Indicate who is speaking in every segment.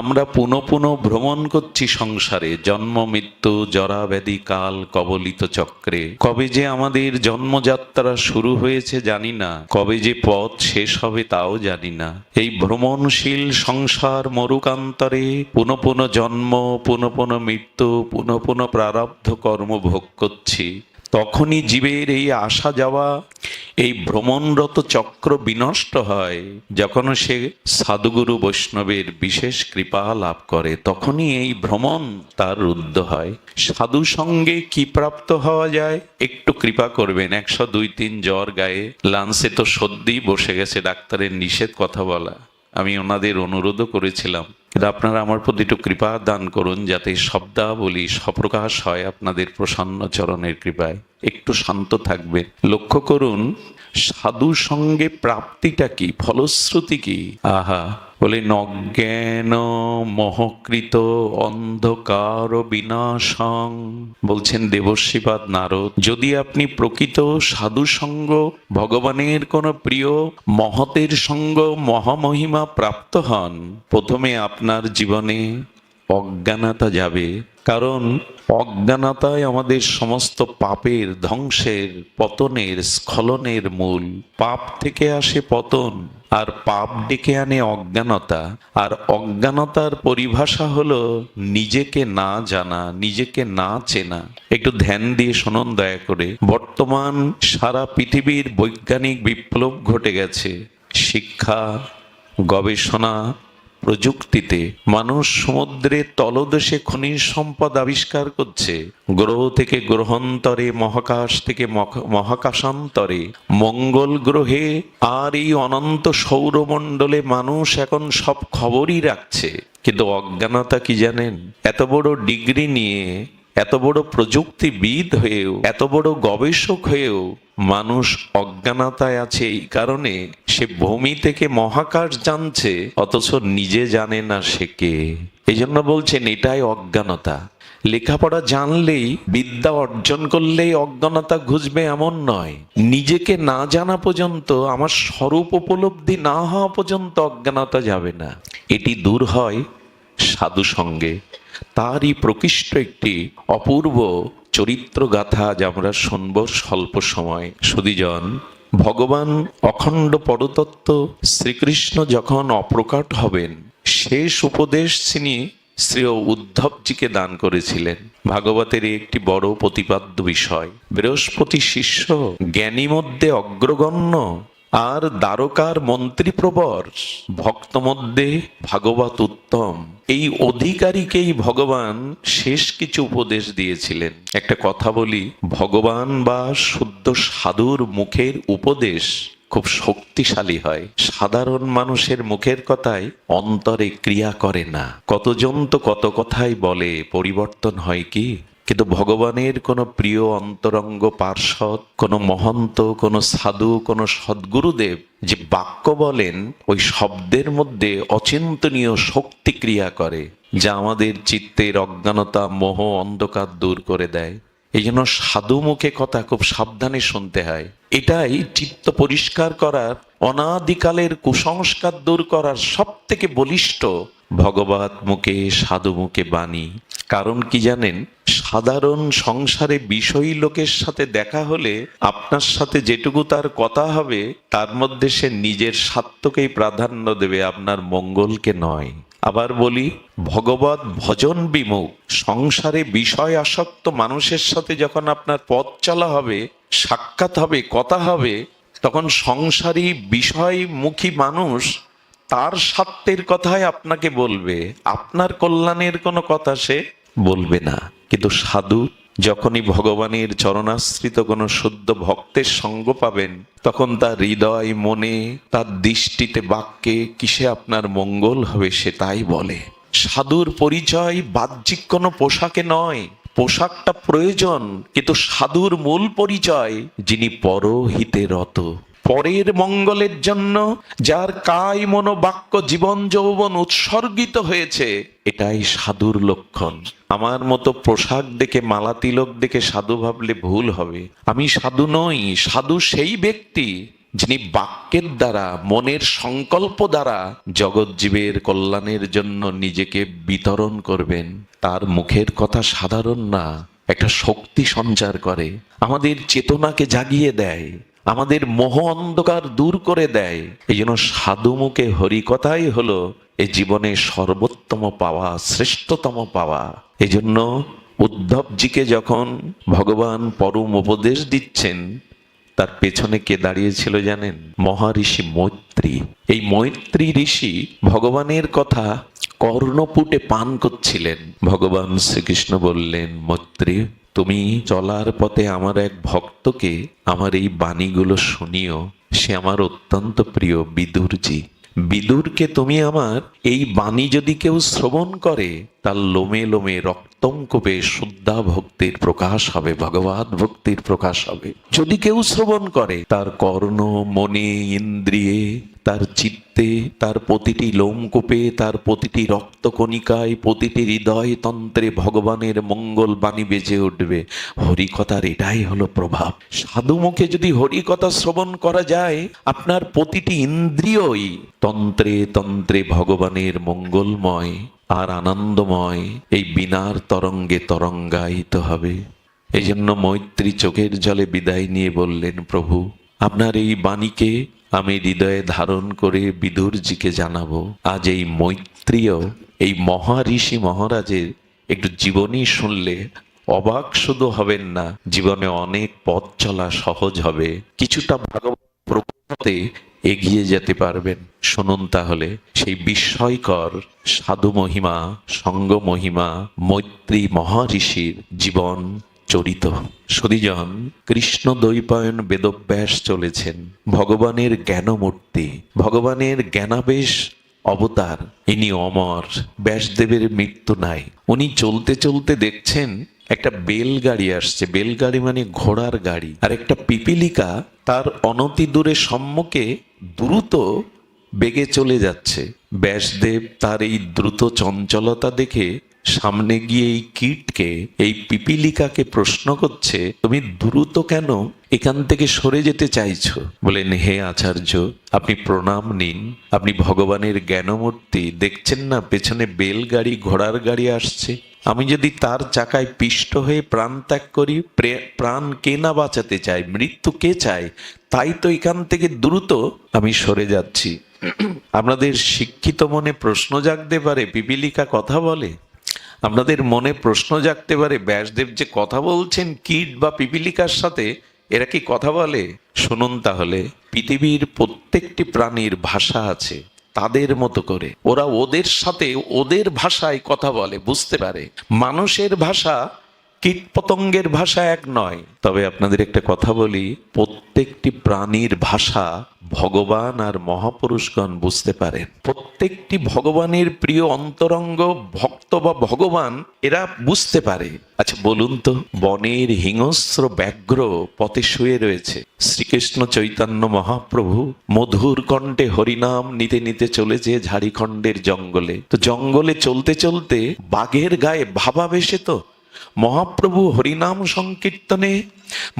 Speaker 1: আমরা পুনঃ পুনঃ ভ্রমণ করছি সংসারে, জন্ম, মৃত্যু, জরা, ব্যাধি, কাল, কবলিত চক্রে। কবে যে আমাদের জন্মযাত্রা শুরু হয়েছে জানি না, কবে যে পথ শেষ হবে তাও জানি না। এই ভ্রমণশীল সংসার মরুকান্তরে পুনঃ পুনঃ জন্ম, পুনঃ পুনঃ মৃত্যু, পুনঃ পুনঃ প্রারব্ধ কর্ম ভোগ করছি। তখনই জীবের এই আসা যাওয়া, এই ভ্রমণরত চক্র বিনষ্ট হয়। যখন সে সাধুগুরু বৈষ্ণবের বিশেষ কৃপা লাভ করে, তখনই এই ভ্রমণ তার রুদ্ধ হয়। সাধু সঙ্গে কি প্রাপ্ত হওয়া যায়? একটু কৃপা করবেন। একশো দুই তিন জ্বর গায়ে লান্সে তো সর্দি বসে গেছে, ডাক্তারের নিষেধ কথা বলা। আমি ওনাদের অনুরোধও করেছিলাম। আপনারা আমার প্রতি একটু কৃপা দান করুন যাতে শব্দাবলী সপ্রকাশ হয় আপনাদের প্রসন্ন চরণের কৃপায়। একটু শান্ত থাকবে। লক্ষ্য করুন সাধু সঙ্গে প্রাপ্তিটা কি? ফলশ্রুতি কি? আহা বলে, নজ্ঞান মহকৃত অন্ধকার বিনাশং। বলছেন দেবশ্রীপাদ নারদ, যদি আপনি প্রকৃত সাধু সঙ্গ ভগবানের কোন প্রিয়, মহতের সঙ্গ, মহামহিমা প্রাপ্ত হন, প্রথমে আপনার জীবনে অজ্ঞানতা যাবে, কারণ অজ্ঞানতাই আমাদের সমস্ত পাপের ধ্বংসের, পতনের, স্খলনের মূল। পাপ থেকে আসে পতন, আর পাপ ডেকে আনে অজ্ঞানতা। আর অজ্ঞানতার পরিভাষা হলো নিজেকে না জানা, নিজেকে না চেনা। একটু ধ্যান দিয়ে শুনুন দয়া করে। বর্তমান সারা পৃথিবীর বৈজ্ঞানিক বিপ্লব ঘটে গেছে। শিক্ষা, গবেষণা প্রযুক্তিতে মানুষ সমুদ্রের তলদেশে খনিজ সম্পদ আবিষ্কার করছে। গ্রহ থেকে গ্রহান্তরে, মহাকাশ থেকে মহা- মহাকাশান্তরে, মঙ্গল গ্রহে আর এই অনন্ত সৌরমণ্ডলে মানুষ এখন সব খবরই রাখছে। কিন্তু অজ্ঞানতা কি জানেন? এত বড় ডিগ্রি নিয়ে এত বড় প্রযুক্তিবিদ হয়েও, এত বড় গবেষক হয়েও মানুষ অজ্ঞানতায় আছে এই কারণে সে ভূমি থেকে মহাকাশ জানছে, অথচ নিজে জানে না সে কে। এই জন্য বলছেন, এটাই অজ্ঞানতা। লেখাপড়া জানলেই, বিদ্যা অর্জন করলেই অজ্ঞানতা ঘুষবে এমন নয়। নিজেকে না জানা পর্যন্ত, আমার স্বরূপ উপলব্ধি না হওয়া পর্যন্ত অজ্ঞানতা যাবে না। এটি দূর হয় সাধু সঙ্গে তারই প্রকৃষ্ট একটি অপূর্ব চরিত্র গাথা যা আমরা শুনব স্বল্প সময়। সুদীজন ভগবান অখণ্ড পরতত্ত্ব শ্রীকৃষ্ণ যখন অপ্রকাট হবেন, শেষ উপদেশ তিনি শ্রী উদ্ধবজিকে দান করেছিলেন। ভাগবতের একটি বড় প্রতিপাদ্য বিষয়, বৃহস্পতি শিষ্য জ্ঞানী মধ্যে অগ্রগণ্য আর দ্বারকার মন্ত্রী প্রবর, ভক্ত মধ্যে ভাগবত উত্তম। এই অধিকারীকেই ভগবান শেষ কিছু উপদেশ দিয়েছিলেন। একটা কথা বলি, ভগবান বা শুদ্ধ সাধুর মুখের উপদেশ খুব শক্তিশালী হয়। সাধারণ মানুষের মুখের কথায় অন্তরে ক্রিয়া করে না। কতজন তো কত কথাই বলে, পরিবর্তন হয় কি? কিন্তু ভগবানের কোনো প্রিয় অন্তরঙ্গ পার্শ্বদ, কোনো মহন্ত, কোনো সাধু, কোনো সদ্গুরুদেব যে বাক্য বলেন, ওই শব্দের মধ্যে অচিন্তনীয় শক্তি ক্রিয়া করে, যা আমাদের চিত্তের অজ্ঞানতা, মোহ, অন্ধকার দূর করে দেয়। এই জন্য সাধু মুখে কথা খুব সাবধানে শুনতে হয়। এটাই চিত্ত পরিষ্কার করার, অনাদিকালের কুসংস্কার দূর করার সব থেকে বলিষ্ঠ ভগবত মুখে, সাধু মুখে বাণী। কারণ কি জানেন? সাধারণ সংসারে বিষয়ী লোকের সাথে দেখা হলে আপনার সাথে যেটুকু তার কথা হবে, তার মধ্যে সে নিজের স্বার্থকেই প্রাধান্য দেবে, আপনার মঙ্গলকে নয়। আবার বলি, ভগবত ভজন বিমুখ। সংসারে বিষয় আসক্ত মানুষের সাথে যখন আপনার পথ চলা হবে, সাক্ষাৎ হবে, কথা হবে, তখন সংসারী বিষয়মুখী মানুষ তার স্বার্থের কথাই আপনাকে বলবে, আপনার কল্যাণের কোনো কথা সে বলবে না। কিন্তু সাধু যখনই ভগবানের চরণাশ্রিত কোনো শুদ্ধ ভক্তের সঙ্গ পাবেন, তখন তার হৃদয়, মনে, তার দৃষ্টিতে বাক্যে কিসে আপনার মঙ্গল হবে সে তাই বলে। সাধুর পরিচয় বাহ্যিক কোনো পোশাকে নয়, পোশাকটা প্রয়োজন, কিন্তু সাধুর মূল পরিচয় যিনি পরহিতে রত। পরের মঙ্গলের জন্য যার কায় মনোবাক্য জীবন যৌবন উৎসর্গিত হয়েছে, এটাই সাধুর লক্ষণ। আমার মতো পোশাক দেখে মালা তিলক দেখে সাধু ভাবলে ভুল হবে। আমি সাধু নই, সাধু সেই ব্যক্তি যিনি বাক্যের দ্বারা, মনের সংকল্প দ্বারা জগৎজীবের কল্যাণের জন্য নিজেকে বিতরণ করবেন। তার মুখের কথা সাধারণ না, একটা শক্তি সঞ্চার করে, আমাদের চেতনাকে জাগিয়ে দেয়। আমাদের মোহ অন্ধকার দূর করে দেয়। এই জন্য সাধুমুখে হরিকথাই হলো এই জীবনে সর্বোত্তম পাওয়া, শ্রেষ্ঠতম পাওয়া। এই জন্য উদ্ধবজিকে যখন ভগবান পরম উপদেশ দিচ্ছেন তার পেছনে কে দাঁড়িয়েছিল জানেন? মহারিষি মৈত্রী। এই মৈত্রী ঋষি ভগবানের কথা কর্ণপুটে পান করছিলেন। ভগবান শ্রীকৃষ্ণ বললেন, মৈত্রী, তুমি চলার পথে আমার এক ভক্তকে আমার এই বাণীগুলো শুনিও। সে আমার অত্যন্ত প্রিয় বিদুরজি। বিদুরকে তুমি আমার এই বাণী যদি কেউ শ্রবণ করে, তার লোমে লোমে রক্তঙ্কপে শুদ্ধা ভক্তির প্রকাশ হবে ভগবত ভক্তির প্রকাশ হবে। যদি কেউ শ্রবণ করে, তার কর্ণ, মনে, ইন্দ্রিয়ে তার চিত্তে, তার প্রতিটি লোমকূপে, তার প্রতিটি রক্তকণিকায়, প্রতিটি হৃদয় তন্ত্রে ভগবানের মঙ্গল বাণী বেজে উঠবে। হরিকথার এটাই হলো প্রভাব। সাধু মুখে যদি হরিকথা শ্রবণ করা যায়, আপনার প্রতিটি ইন্দ্রিয়ই তন্ত্রে তন্ত্রে ভগবানের মঙ্গলময় আর আনন্দময় এই বিনার তরঙ্গে তরঙ্গায়িত হবে। এই জন্য মৈত্রী চোখের জলে বিদায় নিয়ে বললেন, প্রভু, আপনার এই বাণীকে আমি হৃদয়ে ধারণ করে বিদুরজিকে জানাব, আজ এই মৈত্রীয়, এই মহারিষি মহারাজের একটু জীবনী শুনলে অবাক শুধু হবেন না, জীবনে অনেক পথ চলা সহজ হবে, কিছুটা ভাগবত এগিয়ে যেতে পারবেন। শুনুন তাহলে, সেই বিস্ময়কর সাধু মহিমা, সঙ্গ মহিমা, মৈত্রী মহারিষির জীবন। চরিত। সদিজন কৃষ্ণ দৈপায়ন বেদব্যাস চলেছেন। ভগবানের জ্ঞানমূর্তি, ভগবানের জ্ঞানাবেশ অবতার। ইনি অমর, ব্যাসদেবের মৃত্যু নাই। উনি চলতে চলতে দেখছেন, একটা বেলগাড়ি আসছে। বেলগাড়ি মানে ঘোড়ার গাড়ি। আর একটা পিপিলিকা তার অনতি দূরে সম্মুখে দ্রুত বেগে চলে যাচ্ছে। ব্যাসদেব তার এই দ্রুত চঞ্চলতা দেখে সামনে গিয়ে এই কীটকে, এই পিপিলিকাকে প্রশ্ন করছে, তুমি দ্রুত কেন এখান থেকে সরে যেতে চাইছো? বলেন, হে আচার্য, আপনি প্রণাম নিন। আপনি ভগবানের জ্ঞানমূর্তি। দেখছেন না, পেছনে বেলগাড়ি, ঘোড়ার গাড়ি আসছে। আমি যদি তার চাকায় পিষ্ট হয়ে প্রাণ ত্যাগ করি, প্রে- প্রাণ কে না বাঁচাতে চায়, মৃত্যু কে চায়, তাই তো এখান থেকে দ্রুত আমি সরে যাচ্ছি। আপনাদের শিক্ষিত মনে প্রশ্ন জাগতে পারে, পিপিলিকা কথা বলে। আপনাদের মনে প্রশ্ন জাগতে পারে, ব্যাসদেব যে কথা বলছেন কীট বা পিপিলিকার সাথে, এরা কি কথা বলে? শুনুন তাহলে, পৃথিবীর প্রত্যেকটি প্রাণীর ভাষা আছে তাদের মতো করে। ওরা ওদের সাথে ওদের ভাষায় কথা বলে, বুঝতে পারে। মানুষের ভাষা কীট পতঙ্গের ভাষা এক নয়। তবে আপনাদের একটা কথা বলি, প্রত্যেকটি প্রাণীর ভাষা ভগবান আর মহাপুরুষগণ বুঝতে পারেন প্রত্যেকটি ভগবানের প্রিয় অন্তরঙ্গ ভক্ত বা ভগবান এরা বুঝতে পারে। আচ্ছা বলুন তো, বনের হিংস্র ব্যাঘ্র পথে শুয়ে রয়েছে। শ্রীকৃষ্ণ চৈতন্য মহাপ্রভু মধুর কণ্ঠে হরিনাম নিতে নিতে চলেছে ঝাড়িখণ্ডের জঙ্গলে। তো জঙ্গলে চলতে চলতে বাঘের গায়ে ভাবাবেশে তো? মহাপ্রভু হরিনাম সংকীর্তনে,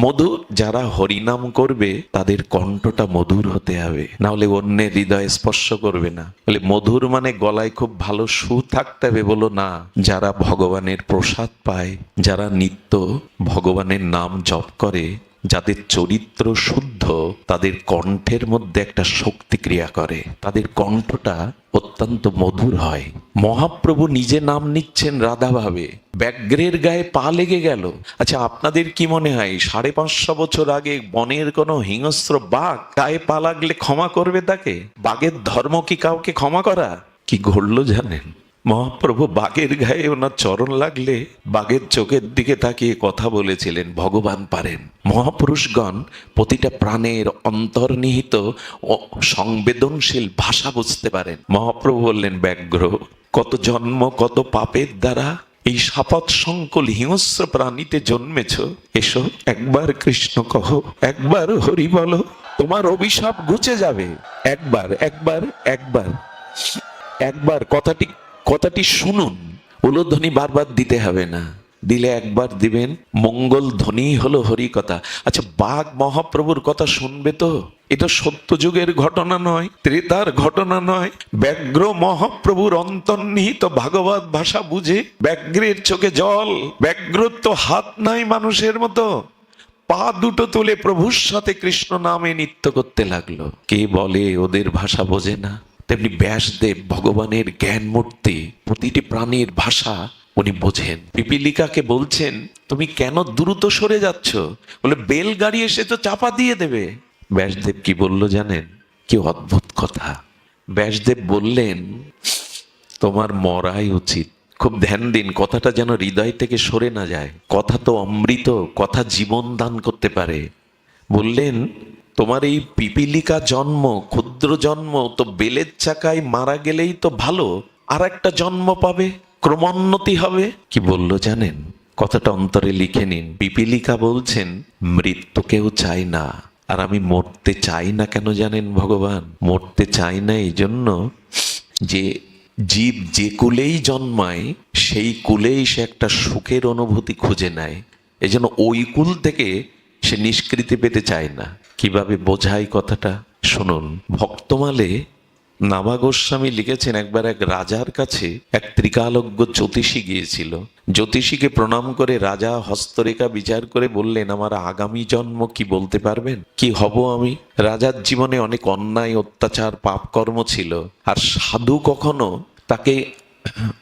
Speaker 1: মধু যারা হরিনাম করবে, তাদের কণ্ঠটা মধুর হতে হবে। না হলে অন্যের হৃদয় স্পর্শ করবে না। বলে মধুর মানে গলায় খুব ভালো সু থাকতে হবে বলো না। যারা ভগবানের প্রসাদ পায়, যারা নিত্য ভগবানের নাম জপ করে যাদের চরিত্র শুদ্ধ, তাদের কণ্ঠের মধ্যে একটা শক্তি ক্রিয়া করে। তাদের কণ্ঠটা অত্যন্ত মধুর হয়। মহাপ্রভু নিজে নাম নিচ্ছেন রাধাভাবে। ব্যাঘ্রের গায়ে পা লেগে গেল। আচ্ছা আপনাদের কি মনে হয়, সাড়ে পাঁচশো বছর আগে বনের কোনো হিংস্র বাঘ গায়ে পা লাগলে ক্ষমা করবে তাকে? বাঘের ধর্ম কি কাউকে ক্ষমা করা? কি ঘটলো জানেন? মহাপ্রভু বাঘের গায়ে ওনার চরণ লাগলে বাঘের চোখের দিকে তাকিয়ে কথা বলেছিলেন, ভগবান পারেন। মহাপুরুষগণ প্রতিটা প্রাণের অন্তর্নিহিত ও সংবেদনশীল ভাষা বুঝতে পারেন। মহাপ্রভু বললেন, ব্যাঘ্র, কত জন্ম, কত পাপের দ্বারা এই সাপত সংকুল হিংস্র প্রাণীতে জন্মেছ? এসো, একবার কৃষ্ণ কহ, একবার হরি বলো, তোমার অভিশাপ ঘুচে যাবে। একবার একবার একবার একবার, কথাটি কথাটি শুনুন। উলোধ্বনি বারবার দিতে হবে না। দিলে একবার দিবেন, মঙ্গল ধ্বনি হলো হরি কথা। আচ্ছা বাঘ মহাপ্রভুর কথা শুনবে তো? এটা সত্য যুগের ঘটনা নয়, ত্রেতার ঘটনা নয়। ব্যাঘ্র মহাপ্রভুর অন্তর্নিহিত ভাগবত ভাষা বুঝে ব্যাঘ্রের চোখে জল ব্যাঘ্রর তো হাত নাই মানুষের মতো। পা দুটো তুলে প্রভুর সাথে কৃষ্ণ নামে নৃত্য করতে লাগল। কে বলে ওদের ভাষা বোঝে না? তেমনি ব্যাসদেব ভগবানের জ্ঞান মূর্তি প্রতিটি প্রাণীর ভাষা উনি বোঝেন। পিপিলিকাকে বলছেন, তুমি কেন দ্রুত সরে যাচ্ছ? বলে বেল গাড়ি এসে তো চাপা দিয়ে দেবে। ব্যাসদেব কি বলল জানেন? কি অদ্ভুত কথা। ব্যাসদেব বললেন, তোমার মরাই উচিত। খুব ধ্যান দিন, কথাটা যেন হৃদয় থেকে সরে না যায়। কথা তো অমৃত, কথা জীবন দান করতে পারে। বললেন তোমার এই পিপিলিকা জন্ম, ক্ষুদ্র জন্ম তো বেলের চাকায় মারা গেলেই তো ভালো আর একটা জন্ম পাবে, ক্রমোন্নতি হবে। কি বলল জানেন? কথাটা অন্তরে লিখে নিন। পিপিলিকা বলছেন, মৃত্যু কেউ চায় না, আর আমি মরতে চাই না কেন জানেন ভগবান? মরতে চাই না এই জন্য যে জীব যে কুলেই জন্মায়, সেই কুলেই সে একটা সুখের অনুভূতি খুঁজে নেয়। এই জন্য ওই কুল থেকে সে নিষ্কৃতি পেতে চায় না। কীভাবে বোঝাই কথাটা? শুনুন। ভক্তমালে নামা গোস্বামী লিখেছেন, একবার এক রাজার কাছে এক ত্রিকালজ্ঞ জ্যোতিষী গিয়েছিল। জ্যোতিষীকে প্রণাম করে রাজা হস্তরেখা বিচার করে বললেন, আমার আগামী জন্ম কি বলতে পারবেন? কি হব আমি? রাজার জীবনে অনেক অন্যায়, অত্যাচার, পাপকর্ম ছিল। আর সাধু কখনো তাকে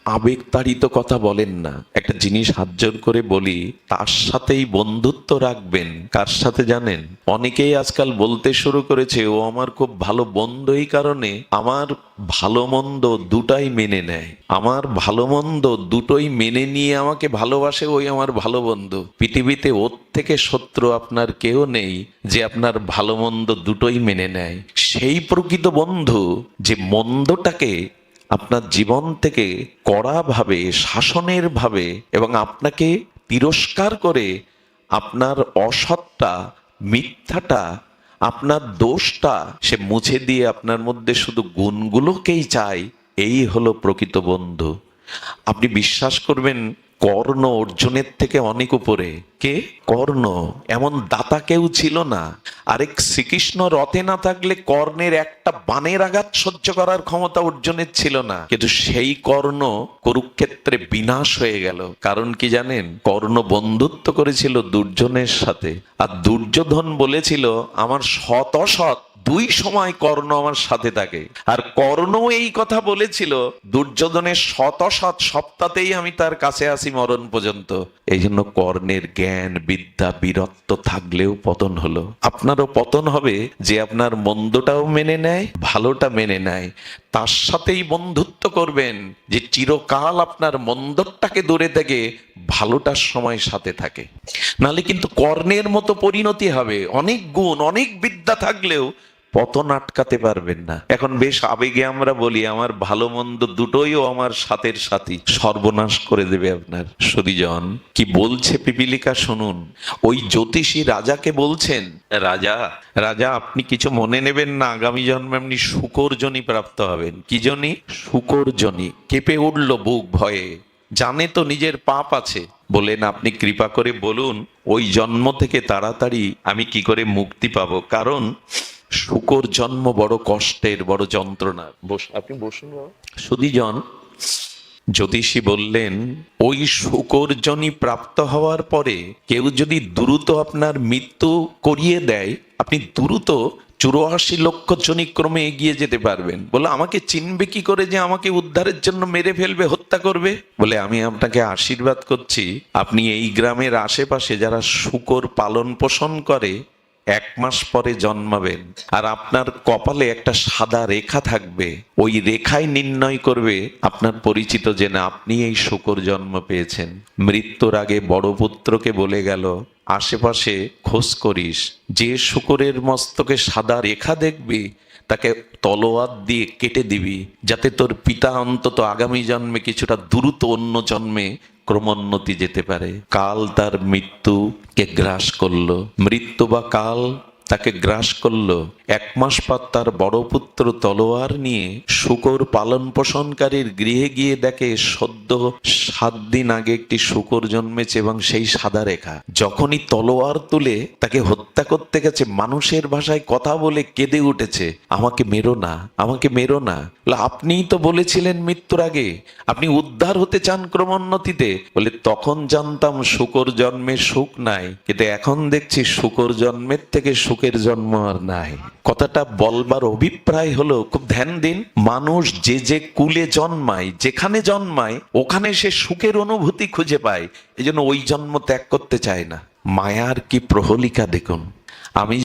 Speaker 1: আবেগতাড়িত কথা বলেন না। একটা জিনিস হাত জোর করে বলি, তার সাথেই বন্ধুত্ব রাখবেন। কার সাথে জানেন? অনেকেই আজকাল বলতে শুরু করেছে, ও আমার খুব ভালো বন্ধু। এই কারণে আমার ভালো মন্দ দুটাই মেনে নেয়। আমার ভালো মন্দ দুটোই মেনে নিয়ে আমাকে ভালোবাসে ওই আমার ভালো বন্ধু। পৃথিবীতে ওর থেকে শত্রু আপনার কেউ নেই যে আপনার ভালো মন্দ দুটোই মেনে নেয়। সেই প্রকৃত বন্ধু যে মন্দটাকে আপনার জীবন থেকে কড়াভাবে, শাসনের ভাবে এবং আপনাকে তিরস্কার করে আপনার অসৎটা, মিথ্যাটা, আপনার দোষটা সে মুছে দিয়ে আপনার মধ্যে শুধু গুণগুলোকেই চায়, এই হলো প্রকৃত বন্ধু। আপনি বিশ্বাস করবেন কর্ণ অর্জুনের থেকে অনেক উপরে। কে? কর্ণ। এমন দাতা কেউ ছিল না। আরেক শ্রীকৃষ্ণ রথে না থাকলে কর্ণের একটা বানের আঘাত সহ্য করার ক্ষমতা অর্জুনের ছিল না। কিন্তু সেই কর্ণ কুরুক্ষেত্রে বিনাশ হয়ে গেল। কারণ কি জানেন? কর্ণ বন্ধুত্ব করেছিল দুর্জনের সাথে। আর দুর্যোধন বলেছিল, আমার শত অসৎ দুই সময় কর্ণ আমার সাথে থাকে। আর কর্ণ এই কথা বলেছিল দুর্যোধনের শত সৎ সপ্তাহতেই আমি তার কাছে আসি মরণ পর্যন্ত। এই জন্য কর্ণের জ্ঞান, বিদ্যা, বীরত্ব থাকলেও পতন হলো। আপনারও পতন হবে যে আপনার মন্দটাও মেনে নেয়, ভালোটা মেনে নেয়। তার সাথেই বন্ধুত্ব করবেন যে চিরকাল আপনার মন্দরটাকে দূরে থেকে ভালোটার সময় সাথে থাকে। নালে কিন্তু কর্ণের মতো পরিণতি হবে। অনেক গুণ, অনেক বিদ্যা থাকলেও পতন আটকাতে পারবেন না। এখন বেশ আবেগে আমরা বলি, আমার ভালো মন্দ দুটোইও আমার সাথের সাথী। সর্বনাশ করে দেবে আপনার। সুদীজন কি বলছে পিপিলিকা শুনুন। ওই জ্যোতিষী রাজাকে বলছেন, রাজা রাজা, আপনি কিছু মনে নেবেন না। আগামী জন্মে এমনি শুকরজনী প্রাপ্ত হবেন। কি জনি? শুকরজনী কেঁপে উঠল বুক ভয়ে। জানে তো নিজের পাপ আছে। বলেন আপনি কৃপা করে বলুন, ওই জন্ম থেকে তাড়াতাড়ি আমি কি করে মুক্তি পাবো? কারণ শুকর জন্ম বড় কষ্টের, বড় যন্ত্রণার বস, আপনি বসুন সুদীজন, জ্যোতিষী বললেন, ওই শুকরজনী প্রাপ্ত হওয়ার পরে কেউ যদি দ্রুত আপনার মৃত্যু করিয়ে দেয়, আপনি দ্রুত চুরাশি লক্ষ জনী ক্রমে এগিয়ে যেতে পারবেন। বলে, আমাকে চিনবে কি করে যে আমাকে উদ্ধারের জন্য মেরে ফেলবে, হত্যা করবে? বলে, আমি আপনাকে আশীর্বাদ করছি। আপনি এই গ্রামের আশেপাশে যারা শুকর পালন পোষণ করে এক মাস পরে জন্মাবেন, আর আপনার কপালে একটা সাদা রেখা থাকবে। ওই রেখায় নির্ণয় করবে আপনার পরিচিত যে, না, আপনি এই শুকর জন্ম পেয়েছেন। মৃত্যুর আগে বড় পুত্রকে বলে গেল, আশেপাশে খোঁজ করিস। যে শুকরের মস্তকে সাদা রেখা দেখবি তাকে তলোয়ার দিয়ে কেটে দিবি, যাতে তোর পিতা অন্তত আগামী জন্মে কিছুটা দ্রুত অন্য জন্মে ক্রমোন্নতি যেতে পারে। কাল তার মৃত্যুকে গ্রাস করল। মৃত্যু বা কাল তাকে গ্রাস করল। এক মাস পর তার বড় পুত্র তলোয়ার নিয়ে শুকর পালন পোষণকারীর গৃহে গিয়ে দেখে সদ্য সাত দিন আগে একটি শুকর জন্মেছে এবং সেই সাদা রেখা। যখনই তলোয়ার তুলে তাকে হত্যা করতে গেছে, মানুষের ভাষায় কথা বলে কেঁদে উঠেছে, আমাকে মেরো না, আমাকে মেরো না। আপনিই তো বলেছিলেন মৃত্যুর আগে, আপনি উদ্ধার হতে চান ক্রমোন্নতিতে বলে, তখন জানতাম শুকর জন্মে সুখ নাই, কিন্তু এখন দেখছি শুকর জন্মের থেকে সুখের জন্ম আর নাই। কথাটা বলবার অভিপ্রায় হলো, খুব ধ্যান দিন, মানুষ যে যে কুলে জন্মায়, যেখানে জন্মায়, ওখানে সে সুখের অনুভূতি খুঁজে পায়। এই জন্য ওই জন্ম ত্যাগ করতে চায় না। মায়ার কি প্রহলিকা দেখুন। আমি